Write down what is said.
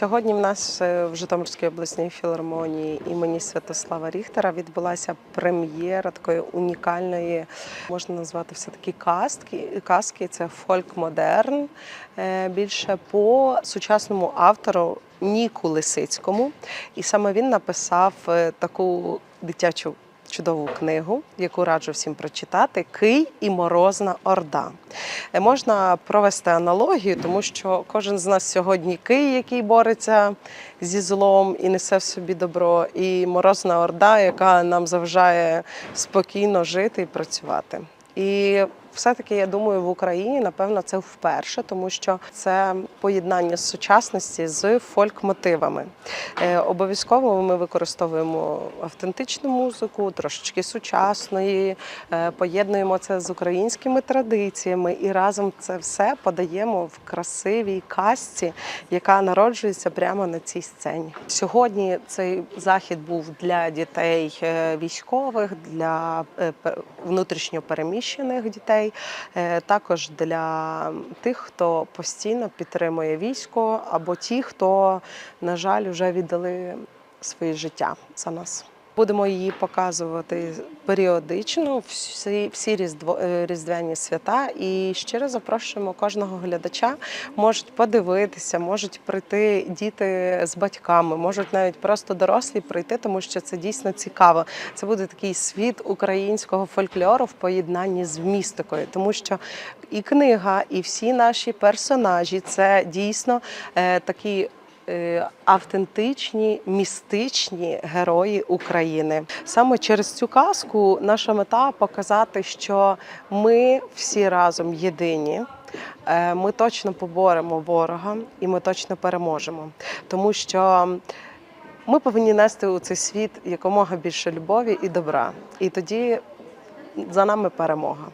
Сьогодні в нас е, в Житомирській обласній філармонії імені Святослава Ріхтера відбулася прем'єра такої унікальної, можна назвати все-таки казки. Казки це фольк-модерн, е, більше по сучасному автору Ніку Лисицькому. І саме він написав е, таку дитячу. Чудову книгу, яку раджу всім прочитати Кий і Морозна Орда. Е, Можна провести аналогію, тому що кожен з нас сьогодні кий, який бореться зі злом і несе в собі добро, і морозна орда, яка нам заважає спокійно жити і працювати. І все-таки я думаю, в Україні напевно це вперше, тому що це поєднання сучасності з фольк-мотивами. Е, Обов'язково ми використовуємо автентичну музику, трошечки сучасної, е, поєднуємо це з українськими традиціями і разом це все подаємо в красивій казці, яка народжується прямо на цій сцені. Сьогодні цей захід був для дітей е, військових, для внутрішньо переміщених дітей, е, також для тих, хто постійно підтримує військо, або ті, хто, на жаль, вже віддали своє життя за нас. Будемо її показувати періодично, всі, всі різдво, е, різдвяні свята. І щиро запрошуємо кожного глядача. Можуть подивитися, можуть прийти діти з батьками, можуть навіть просто дорослі прийти, тому що це дійсно цікаво. Це буде такий світ українського фольклору в поєднанні з містикою, тому що і книга, і всі наші персонажі це дійсно е, такі автентичні містичні герої України. Саме через цю казку наша мета показати, що ми всі разом єдині. Е, Ми точно поборемо ворога і ми точно переможемо, тому що ми повинні нести у цей світ якомога більше любові і добра. І тоді за нами перемога.